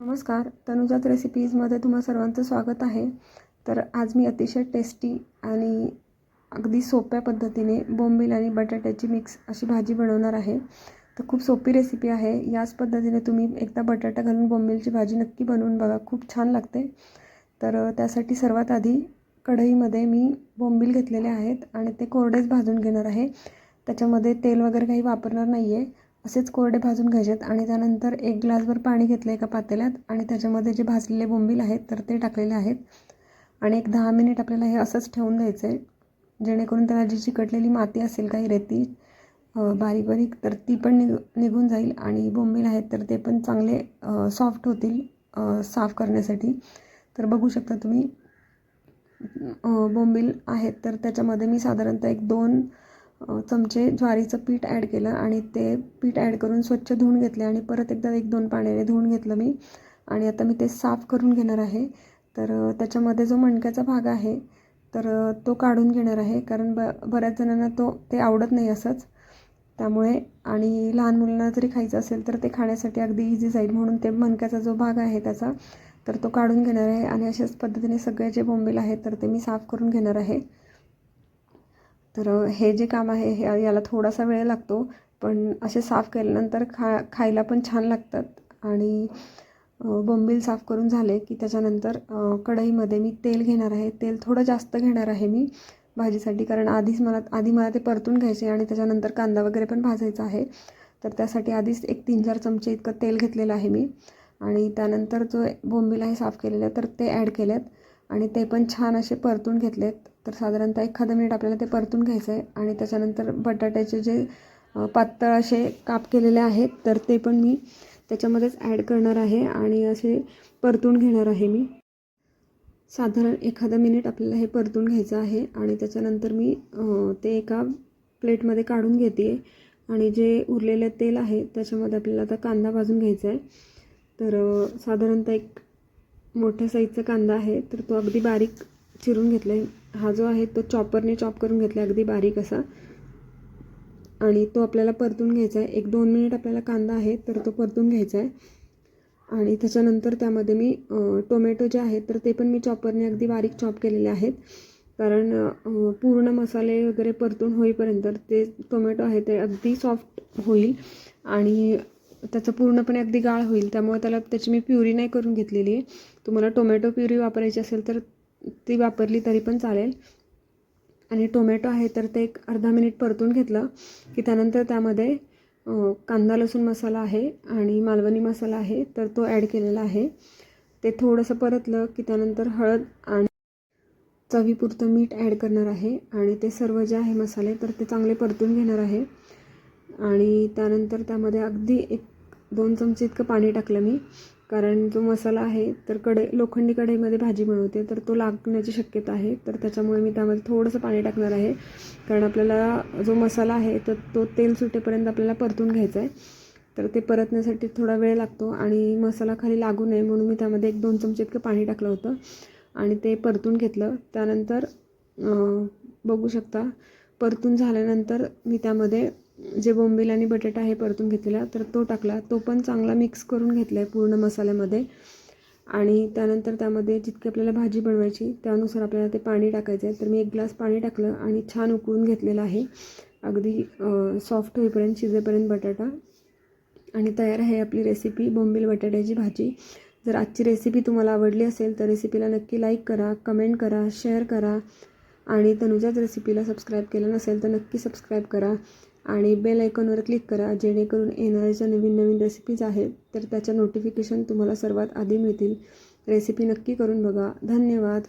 नमस्कार तनुजात रेसिपीजमध्ये तुम्हा सर्वांचं स्वागत आहे. तर आज मी अतिशय टेस्टी आणि अगदी सोप्या पद्धतीने बोंबील आणि बटाट्याची मिक्स अशी भाजी बनवणार आहे. तर खूप सोपी रेसिपी आहे. याच पद्धतीने तुम्ही एकदा बटाटा घालून बोंबीलची भाजी नक्की बनवून बघा. खूप छान लागते. तर त्यासाठी सर्वात आधी कढईमध्ये मी बोंबील घेतलेले आहेत आणि ते कोरडेच भाजून घेणार आहे. त्याच्यामध्ये तेल वगैरे काही वापरणार नाही आहे असेच कोरडे भाजून घ्यायचेत आणि त्यानंतर एक ग्लासभर पाणी घेतलं एका पातेल्यात आणि त्याच्यामध्ये जे भाजलेले बोंबील आहेत तर ते टाकलेले आहेत. आणि एक दहा मिनिट आपल्याला हे असंच ठेवून द्यायचं आहे जेणेकरून त्याला जी चिकटलेली माती असेल काही रेती बारीक बारीक तर ती पण निघ निघून जाईल आणि बोंबील आहेत तर ते पण चांगले सॉफ्ट होतील साफ करण्यासाठी. तर बघू शकता तुम्ही बोंबील आहेत तर त्याच्यामध्ये मी साधारणतः एक दोन चमचे ज्वारीचं पीठ ॲड केलं आणि ते पीठ ॲड करून स्वच्छ धुवून घेतले आणि परत एकदा एक दोन पाण्याने धुवून घेतलं मी. आणि आता मी ते साफ करून घेणार आहे. तर त्याच्यामध्ये जो मणक्याचा भाग आहे तर तो काढून घेणार आहे. कारण ब बऱ्याच जणांना तो ते आवडत नाही असंच. त्यामुळे आणि लहान मुलांना जरी खायचं असेल तर ते खाण्यासाठी अगदी इझी जाईल म्हणून ते मणक्याचा जो भाग आहे त्याचा तर तो काढून घेणार आहे. आणि अशाच पद्धतीने सगळे जे बोंबील आहेत तर ते मी साफ करून घेणार आहे. तर हे जे काम आहे हे याला थोडासा वेळ लागतो. पण असे साफ केल्यानंतर खा खायला पण छान लागतात. आणि बोंबील साफ करून झाले की त्याच्यानंतर कढईमध्ये मी तेल घेणार आहे. तेल थोडं जास्त घेणार आहे मी भाजीसाठी. कारण आधीच मला आधी मला ते परतून घ्यायचे आणि त्याच्यानंतर कांदा वगैरे पण भाजायचा आहे. तर त्यासाठी आधीच एक तीन चार चमचे इतकं तेल घेतलेलं आहे मी. आणि त्यानंतर जो बोंबील आहे साफ केलेलं तर ते ॲड केलेत आणि ते पण छान असे परतून घेतलेत. तर साधारणतः एखादं मिनिट आपल्याला ते परतून घ्यायचं आहे आणि त्याच्यानंतर बटाट्याचे जे पातळ असे काप केलेले आहेत तर ते पण मी त्याच्यामध्येच ॲड करणार आहे आणि असे परतून घेणार आहे मी. साधारण एखादं मिनिट आपल्याला हे परतून घ्यायचं आहे आणि त्याच्यानंतर मी ते एका प्लेटमध्ये काढून घेते आणि जे उरलेलं तेल आहे त्याच्यामध्ये आपल्याला आता कांदा भाजून घ्यायचा आहे तर साधारणतः एक मोठ्या साईजचा कांदा आहे तर तो अगदी बारीक चिरून घेतला आहे हा जो आहे तो चॉपरने चॉप करून घेतला आहे अगदी बारीक असा. आणि तो आपल्याला परतून घ्यायचा आहे. एक दोन मिनिट आपल्याला कांदा आहे तर तो परतून घ्यायचा आहे. आणि त्याच्यानंतर त्यामध्ये मी टोमॅटो जे आहेत तर ते पण मी चॉपरने अगदी बारीक चॉप केलेले आहेत. कारण पूर्ण मसाले वगैरे परतून होईपर्यंत ते टोमॅटो आहे ते अगदी सॉफ्ट होईल. आणि त्याचं पूर्णपणे अगदी गाळ होईल. त्यामुळे त्याला त्याची मी प्युरी नाही करून घेतलेली. आहे तुम्हाला टोमॅटो प्युरी वापरायची असेल तर ती वापरली तरी पण चालेल. आणि टोमॅटो आहे तर ते एक अर्धा मिनिट परतून घेतलं की त्यानंतर त्यामध्ये कांदा लसूण मसाला आहे आणि मालवणी मसाला आहे तर तो ॲड केलेला आहे. ते थोडंसं परतलं की त्यानंतर हळद आणि चवीपुरतं मीठ ॲड करणार आहे आणि ते सर्व जे आहे मसाले तर ते चांगले परतून घेणार आहे. आणि त्यानंतर त्यामध्ये अगदी एक दोन चमचे इतकं पाणी टाकलं मी. कारण जो मसाला आहे तर कडे लोखंडी कढईमध्ये भाजी बनवते तर तो लागण्याची शक्यता आहे. तर त्याच्यामुळे मी त्यामध्ये थोडंसं पाणी टाकणार आहे. कारण आपल्याला जो मसाला आहे तर तो तेल सुटेपर्यंत आपल्याला परतून घ्यायचा आहे. तर ते परतण्यासाठी थोडा वेळ लागतो आणि मसाला खाली लागू नये म्हणून मी त्यामध्ये एक दोन चमचे इतकं पाणी टाकलं होतं. आणि ते परतून घेतलं. त्यानंतर बघू शकता परतून झाल्यानंतर मी त्यामध्ये जे बोंबील आणि बटाटा हे परतून घेतलेला तर तो टाकला. तो पण चांगला मिक्स करून घेतला आहे पूर्ण मसाल्यामध्ये. आणि त्यानंतर त्यामध्ये जितकी आपल्याला भाजी बनवायची त्यानुसार आपल्याला ते पाणी टाकायचं आहे तर मी एक ग्लास पाणी टाकलं आणि छान उकळून घेतलेलं आहे. अगदी सॉफ्ट होईपर्यंत शिजेपर्यंत बटाटा. आणि तयार आहे आपली रेसिपी बोंबील बटाट्याची भाजी. जर आजची रेसिपी तुम्हाला आवडली असेल तर रेसिपीला नक्की लाईक करा कमेंट करा शेअर करा. आणि तनुजाच रेसिपीला सबस्क्राईब केलं नसेल तर नक्की सबस्क्राईब करा. आणि बेल आयकॉनवर क्लिक करा जेणेकरून येणाऱ्या ज्या नवीन नवीन रेसिपीज आहेत तर त्याच्या नोटिफिकेशन तुम्हाला सर्वात आधी मिळतील. रेसिपी नक्की करून बघा. धन्यवाद.